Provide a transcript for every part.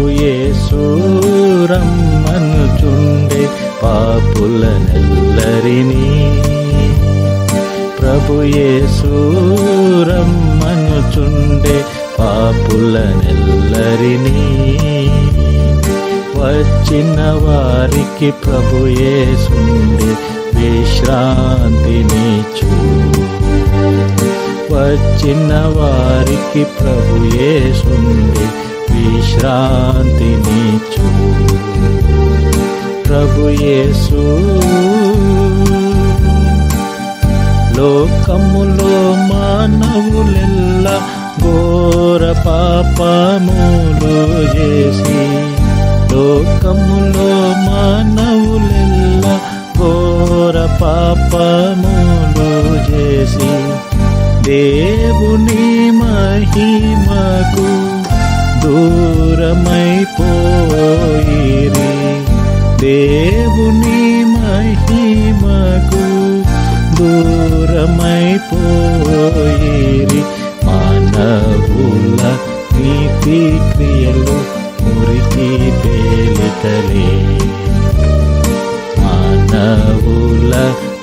ప్రభు యేసూరమ్మనుచుండే పాపులనెల్లరినీ. ప్రభు యేసూరమ్మనుచుండే పాపులనెల్లరినీ. వచ్చిన వారికి ప్రభు యేసుండే విశ్రాంతినిచు వచ్చిన వారికి ప్రభు యేసుండే విశ్రాంతినిచు ప్రభు యేసు లోకములో మానవులెల్ల ఘోర పాపములు చేసి లోకములో మానవులెల్ల ఘోర పాపములు చేసి దేవుని మహిమకు దూరమైపోయిరి. దేవుని మహిమకు దూరమైపోయిరి. మానవుల నీతి క్రియలు మురికి తేలికలే. మానవుల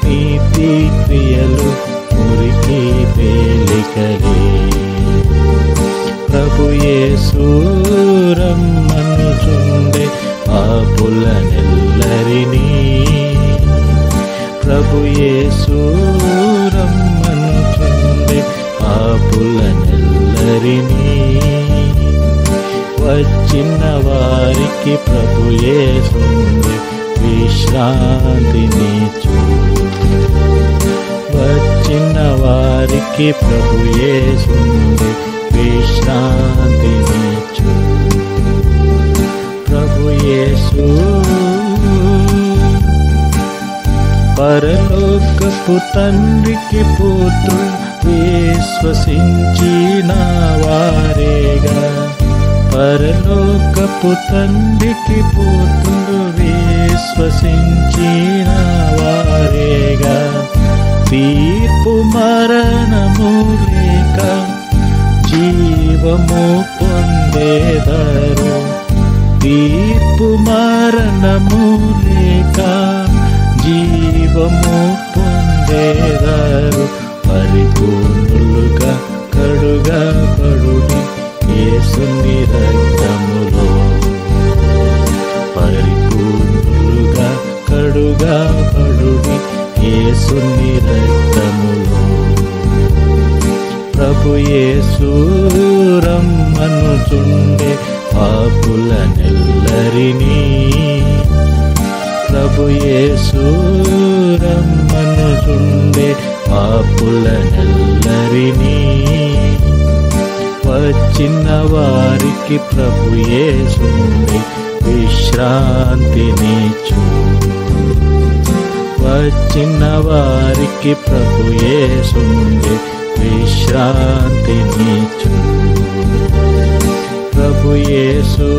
నీతి క్రియలు మురికి తేలికలే. దూరం మనసుండే ఆ యేసూరమ్మనుచుండే పాపులనెల్లరినీ ప్రభు యేసూరమ్మనుచుండే నెల్లరిని వచ్చిన వారికి ప్రభు విశ్రాంతిని చూ. వచ్చిన వారికి ప్రభు యేసుండే పరలోకపు తండ్రికి పుత్రులు విశ్వసించిన వారేగా పరలోకపు తండ్రికి పుత్రులు విశ్వసించిన వారేగా తీర్పు మరణము లేక జీవము పొందేదరు. తీర్పు మరణము లేక జీవము పొందేదారు పరిపూర్ణులుగా కడుగా పడుని ఏసుని రక్తములో పరిపూర్ణులుగా కడుగా పడుని ఏసుని రక్తములో ప్రభు యేసూరమ్మనుచుండే పాపులనెల్లరినీ ప్రభు యేసూరమ్మనుచుండే పాపులనెల్లరినీ వచ్చిన వారికి ప్రభు యేసుండే విశ్రాంతినిచు వచ్చిన వారికి ప్రభు యేసుండే విశ్రాంతినిచు ప్రభు యేసు